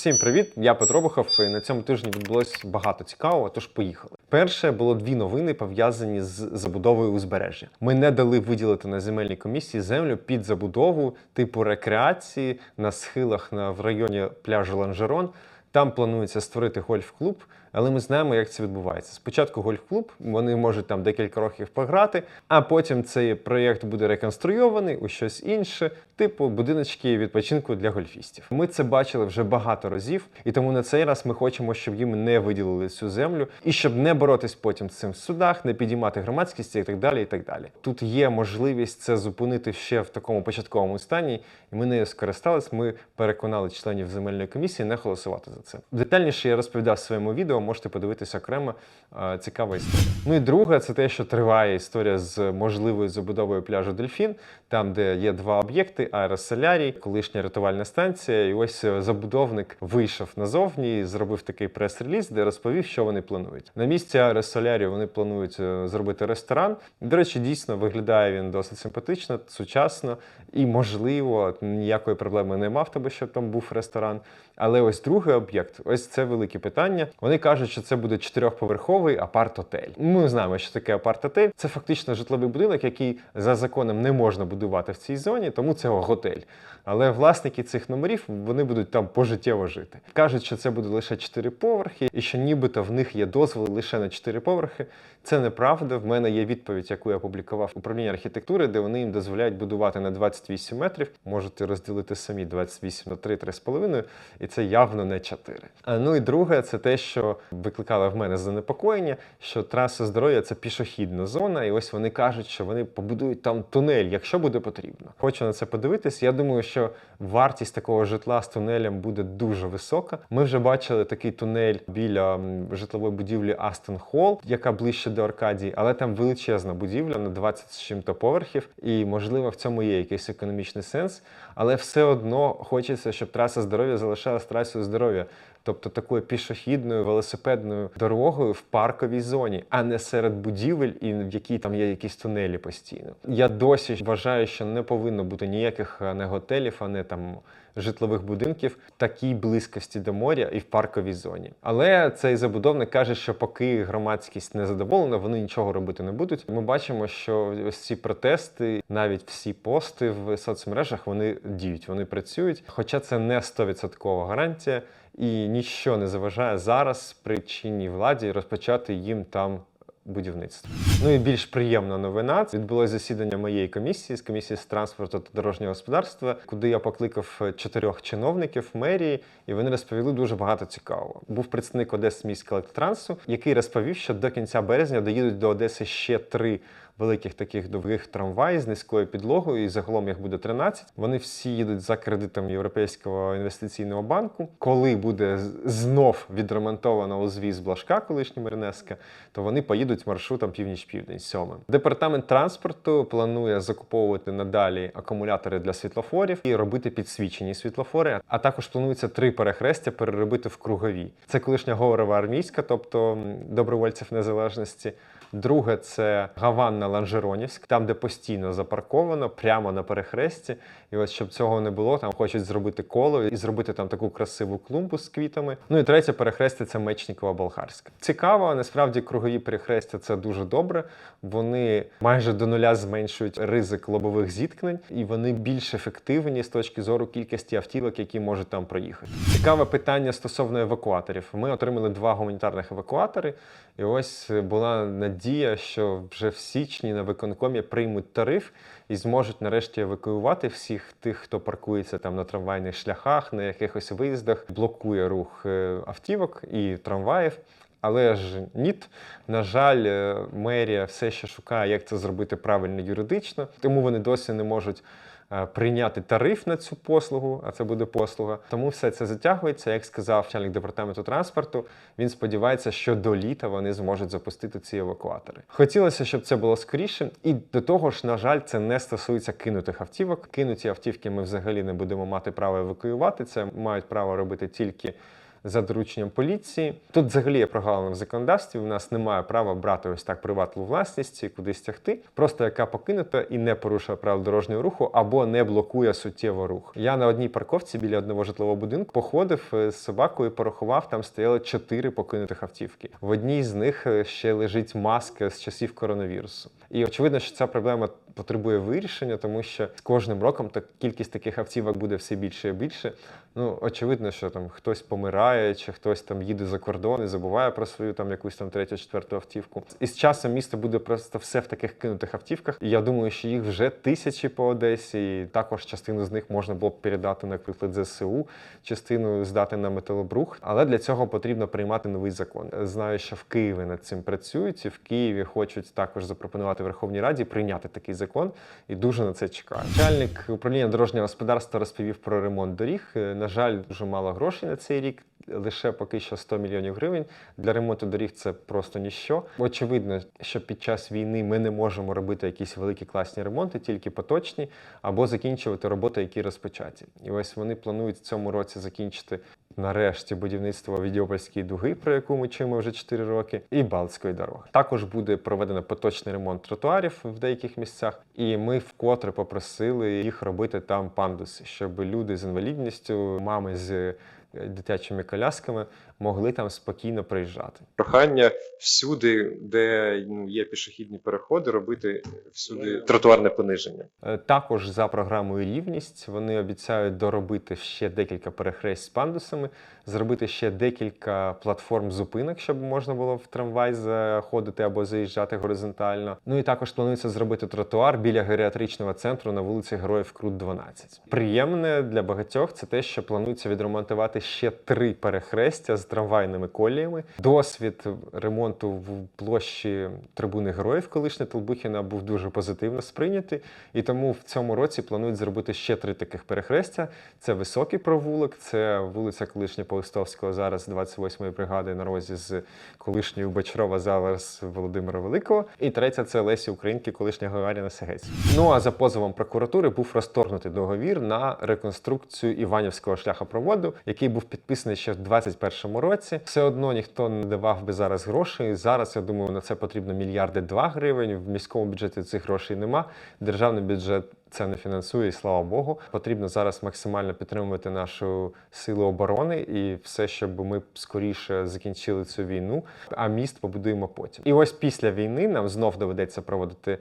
Всім привіт! Я Петро Бухов. І на цьому тижні відбулось багато цікавого, тож поїхали. Перше було дві новини пов'язані з забудовою узбережжя. Ми не дали виділити на земельній комісії землю під забудову типу рекреації на схилах на в районі пляжу Ланжерон. Там планується створити гольф-клуб, але ми знаємо, як це відбувається. Спочатку гольф-клуб, вони можуть там декілька років пограти, а потім цей проєкт буде реконструйований у щось інше, типу будиночки відпочинку для гольфістів. Ми це бачили вже багато разів, і тому на цей раз ми хочемо, щоб їм не виділили цю землю, і щоб не боротись потім з цим в судах, не підіймати громадськість і так далі. І так далі. Тут є можливість це зупинити ще в такому початковому стані, і ми нею скористались. Ми переконали членів земельної комісії не голосувати за це. Детальніше я розповідав в своєму відео, можете подивитися окремо. Е, Цікава історія. Ну і друге, це те, що триває історія з можливою забудовою пляжу Дельфін, там, де є два об'єкти: аеросолярій, колишня рятувальна станція. І ось е, забудовник вийшов назовні і зробив такий прес-реліз, де розповів, що вони планують. На місці аеросолярію вони планують е, зробити ресторан. До речі, дійсно виглядає він досить симпатично, сучасно і, можливо, ніякої проблеми нема в тебе, щоб там був ресторан. Але ось другий об'єкт, ось це велике питання. Вони кажуть, що це буде чотирьохповерховий апарт-отель. Ми знаємо, що таке апарт-отель. Це фактично житловий будинок, який за законом не можна будувати в цій зоні, тому це готель. Але власники цих номерів вони будуть там пожиттєво жити. Кажуть, що це буде лише чотири поверхи, і що нібито в них є дозволи лише на чотири поверхи. Це неправда. В мене є відповідь, яку я публікував управління архітектури, де вони їм дозволяють будувати на 28 метрів. Можете розділити самі 28 на 3, 3,5, і це явно не 4. А ну і друге, це те, що викликало в мене занепокоєння, що траса здоров'я це пішохідна зона, і ось вони кажуть, що вони побудують там тунель, якщо буде потрібно. Хочу на це подивитись. Я думаю, що вартість такого житла з тунелем буде дуже висока. Ми вже бачили такий тунель біля житлової будівлі Астон Холл, яка ближче до Аркадії, але там величезна будівля на 20 з чим-то поверхів, і можливо в цьому є якийсь економічний сенс, але все одно хочеться, щоб траса здоров'я залишалась и здоров'я. Тобто такою пішохідною велосипедною дорогою в парковій зоні, а не серед будівель, і в якій там є якісь тунелі постійно. Я досі вважаю, що не повинно бути ніяких не готелів, а не там житлових будинків в такій близькості до моря і в парковій зоні. Але цей забудовник каже, що поки громадськість не задоволена, вони нічого робити не будуть. Ми бачимо, що ось ці протести, навіть всі пости в соцмережах, вони діють, вони працюють. Хоча це не 100% гарантія, і ніщо не заважає зараз при чинній владі розпочати їм там будівництво. Ну і більш приємна новина. Відбулося засідання моєї комісії з комісії з транспорту та дорожнього господарства, куди я покликав чотирьох чиновників мерії, і вони розповіли дуже багато цікавого. Був представник Одеси міського електротрансу, який розповів, що до кінця березня доїдуть до Одеси ще три. Великих таких довгих трамваїв з низькою підлогою, і загалом їх буде 13. Вони всі їдуть за кредитом Європейського інвестиційного банку. Коли буде знов відремонтовано узвіз Блажка, колишнього Мернеска, то вони поїдуть маршрутом північ-південь сьомим. Департамент транспорту планує закуповувати надалі акумулятори для світлофорів і робити підсвічені світлофори. А також планується три перехрестя переробити в кругові. Це колишня Говорова армійська, тобто добровольців незалежності. Друге це Гаванна Ланжеронівськ, там, де постійно запарковано, прямо на перехресті. І ось щоб цього не було, там хочуть зробити коло і зробити там таку красиву клумбу з квітами. Ну і третє перехрестя це Мечникова Болгарська. Цікаво, насправді кругові перехрестя це дуже добре. Вони майже до нуля зменшують ризик лобових зіткнень, і вони більш ефективні з точки зору кількості автівок, які можуть там проїхати. Цікаве питання стосовно евакуаторів. Ми отримали два гуманітарних евакуатори, і ось була надія, що вже в січні на виконкомі приймуть тариф і зможуть нарешті евакуювати всіх тих, хто паркується там на трамвайних шляхах, на якихось виїздах, блокує рух е, автівок і трамваїв. Але ж ніт, на жаль, е, мерія все ще шукає, як це зробити правильно юридично, тому вони досі не можуть прийняти тариф на цю послугу, а це буде послуга. Тому все це затягується. Як сказав начальник департаменту транспорту, він сподівається, що до літа вони зможуть запустити ці евакуатори. Хотілося, щоб це було скоріше, і до того ж, на жаль, це не стосується кинутих автівок. Кинуті автівки ми взагалі не будемо мати права евакуювати. Це мають право робити тільки за дорученням поліції. Тут взагалі є прогалина в законодавстві. У нас немає права брати ось так приватну власність і кудись тягти, просто яка покинута і не порушує правил дорожнього руху або не блокує суттєво рух. Я на одній парковці біля одного житлового будинку походив е, з собакою, порахував. Там стояли чотири покинутих автівки. В одній з них е, ще лежить маска з часів коронавірусу. І очевидно, що ця проблема потребує вирішення, тому що з кожним роком так кількість таких автівок буде все більше і більше. Ну, очевидно, що там хтось помирає, чи хтось там їде за кордон і забуває про свою там якусь там третю, четверту автівку. І з часом місто буде просто все в таких кинутих автівках. І я думаю, що їх вже тисячі по Одесі. І також частину з них можна було б передати, наприклад, ЗСУ, частину здати на металобрух. Але для цього потрібно приймати новий закон. Знаю, що в Києві над цим працюють, і в Києві хочуть також запропонувати Верховній Раді прийняти такий закон, і дуже на це чекаю. Начальник управління дорожнього господарства розповів про ремонт доріг. Е, На жаль, дуже мало грошей на цей рік. Лише поки що 100 мільйонів гривень для ремонту доріг це просто ніщо. Очевидно, що під час війни ми не можемо робити якісь великі класні ремонти, тільки поточні, або закінчувати роботи, які розпочаті. І ось вони планують в цьому році закінчити нарешті будівництво Відьопольської дуги, про яку ми чуємо вже 4 роки, і Балтської дороги. Також буде проведено поточний ремонт тротуарів в деяких місцях, і ми вкотре попросили їх робити там пандуси, щоб люди з інвалідністю, мами з дитячими колясками могли там спокійно проїжджати. Прохання всюди, де ну, є пішохідні переходи, робити всюди тротуарне пониження. Е, Також за програмою рівність вони обіцяють доробити ще декілька перехрест з пандусами, зробити ще декілька платформ зупинок, щоб можна було в трамвай заходити або заїжджати горизонтально. Ну і також планується зробити тротуар біля геріатричного центру на вулиці Героїв Крут 12. Приємне для багатьох це те, що планується відремонтувати ще три перехрестя з трамвайними коліями. Досвід ремонту в площі трибуни героїв колишня Толбухіна був дуже позитивно сприйнятий. І тому в цьому році планують зробити ще три таких перехрестя: це високий провулок, це вулиця колишня Полистовського, зараз 28-ї бригади на розі з колишньої Бачарова, зараз Володимира Великого. І третя це Лесі Українки, колишня Гагаріна Сегець. Ну а за позовом прокуратури був розторгнутий договір на реконструкцію Іванівського шляхопроводу, який був підписаний ще в 2021 році. Все одно ніхто не давав би зараз грошей. Зараз я думаю, на це потрібно мільярди два гривень. В міському бюджеті цих грошей нема. Державний бюджет це не фінансує, і слава Богу. Потрібно зараз максимально підтримувати нашу силу оборони і все, щоб ми скоріше закінчили цю війну. А міст побудуємо потім. І ось після війни нам знов доведеться проводити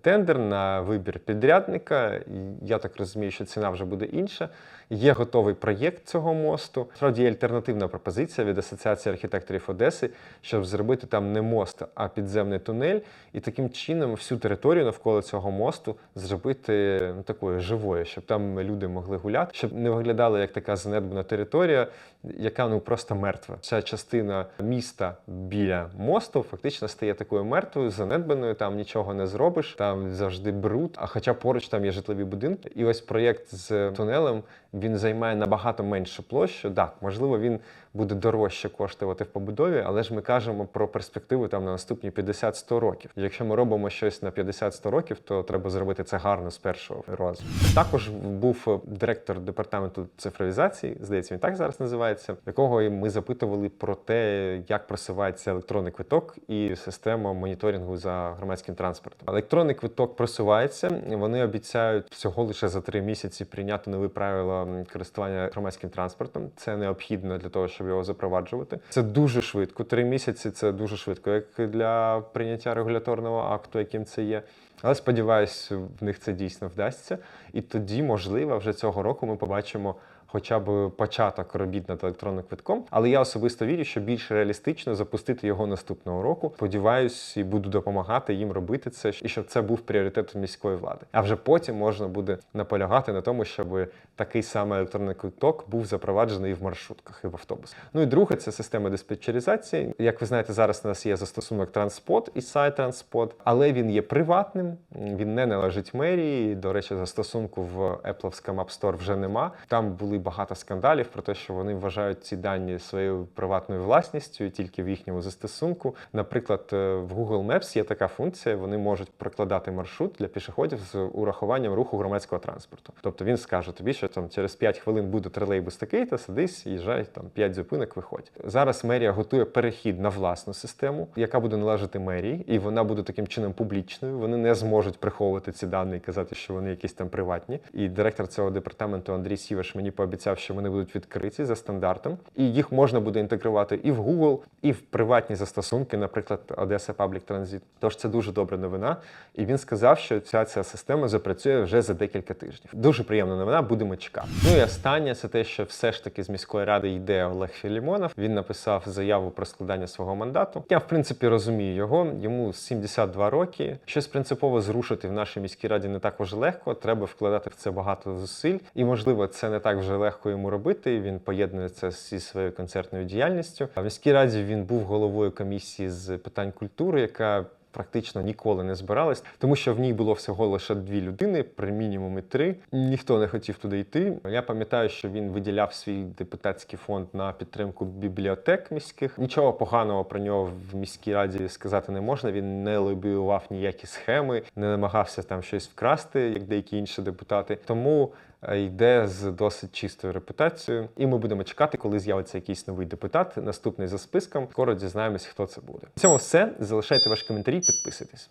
тендер на вибір підрядника. Я так розумію, що ціна вже буде інша. Є готовий проєкт цього мосту. Справді є альтернативна пропозиція від Асоціації архітекторів Одеси, щоб зробити там не мост, а підземний тунель, і таким чином всю територію навколо цього мосту зробити ну, такою живою, щоб там люди могли гуляти, щоб не виглядала як така занедбана територія, яка ну просто мертва. Ця частина міста біля мосту фактично стає такою мертвою, занедбаною. Там нічого не зробиш, там завжди бруд. А хоча поруч там є житлові будинки, і ось проєкт з тунелем він займає набагато меншу площу. Так, можливо, він буде дорожче коштувати в побудові, але ж ми кажемо про перспективу там на наступні 50-100 років. Якщо ми робимо щось на 50-100 років, то треба зробити це гарно з першого разу. Також був директор департаменту цифровізації, здається, він так зараз називається, якого ми запитували про те, як просувається електронний квиток і система моніторингу за громадським транспортом. Електронний квиток просувається. Вони обіцяють всього лише за три місяці прийняти нові правила користування громадським транспортом. Це необхідно для того, щоб його запроваджувати. Це дуже швидко. Три місяці це дуже швидко, як для прийняття регуляторного акту, яким це є. Але сподіваюсь, в них це дійсно вдасться. І тоді, можливо, вже цього року ми побачимо хоча б початок робіт над електронним квитком. Але я особисто вірю, що більш реалістично запустити його наступного року. Сподіваюсь, і буду допомагати їм робити це, і щоб це був пріоритетом міської влади. А вже потім можна буде наполягати на тому, щоб такий самий електронний квиток був запроваджений і в маршрутках, і в автобусах. Ну і друге, це система диспетчеризації. Як ви знаєте, зараз у нас є застосунок Транспот і сайт Транспот, але він є приватним, він не належить мерії. До речі, застосунку в Apple App Store вже нема. Там були багато скандалів про те, що вони вважають ці дані своєю приватною власністю тільки в їхньому застосунку. Наприклад, е, в Google Maps є така функція, вони можуть прокладати маршрут для пішоходів з урахуванням руху громадського транспорту. Тобто він скаже тобі, що там через 5 хвилин буде тролейбус такий, та садись, їжджай, там 5 зупинок, виходь. Зараз мерія готує перехід на власну систему, яка буде належати мерії, і вона буде таким чином публічною. Вони не зможуть приховувати ці дані і казати, що вони якісь там приватні. І директор цього департаменту Андрій Сіваш мені пообіцяв, що вони будуть відкриті за стандартом, і їх можна буде інтегрувати і в Google, і в приватні застосунки, наприклад, Одеса Public Transit. Тож це дуже добра новина. І він сказав, що ця ця система запрацює вже за декілька тижнів. Дуже приємна новина, будемо чекати. Ну і останнє це те, що все ж таки з міської ради йде Олег Філімонов. Він написав заяву про складання свого мандату. Я в принципі розумію його. Йому 72 роки. Щось принципово зрушити в нашій міській раді не так вже легко. Треба вкладати в це багато зусиль, і можливо, це не так вже легко йому робити. Він поєднує це зі своєю концертною діяльністю. В міській раді він був головою комісії з питань культури, яка практично ніколи не збиралась, тому що в ній було всього лише дві людини, при мінімумі три. Ніхто не хотів туди йти. Я пам'ятаю, що він виділяв свій депутатський фонд на підтримку бібліотек міських. Нічого поганого про нього в міській раді сказати не можна. Він не лобіював ніякі схеми, не намагався там щось вкрасти, як деякі інші депутати. Тому йде з досить чистою репутацією, і ми будемо чекати, коли з'явиться якийсь новий депутат. Наступний за списком. Скоро дізнаємось, хто це буде. В цьому все. Залишайте ваші коментарі, підписуйтесь.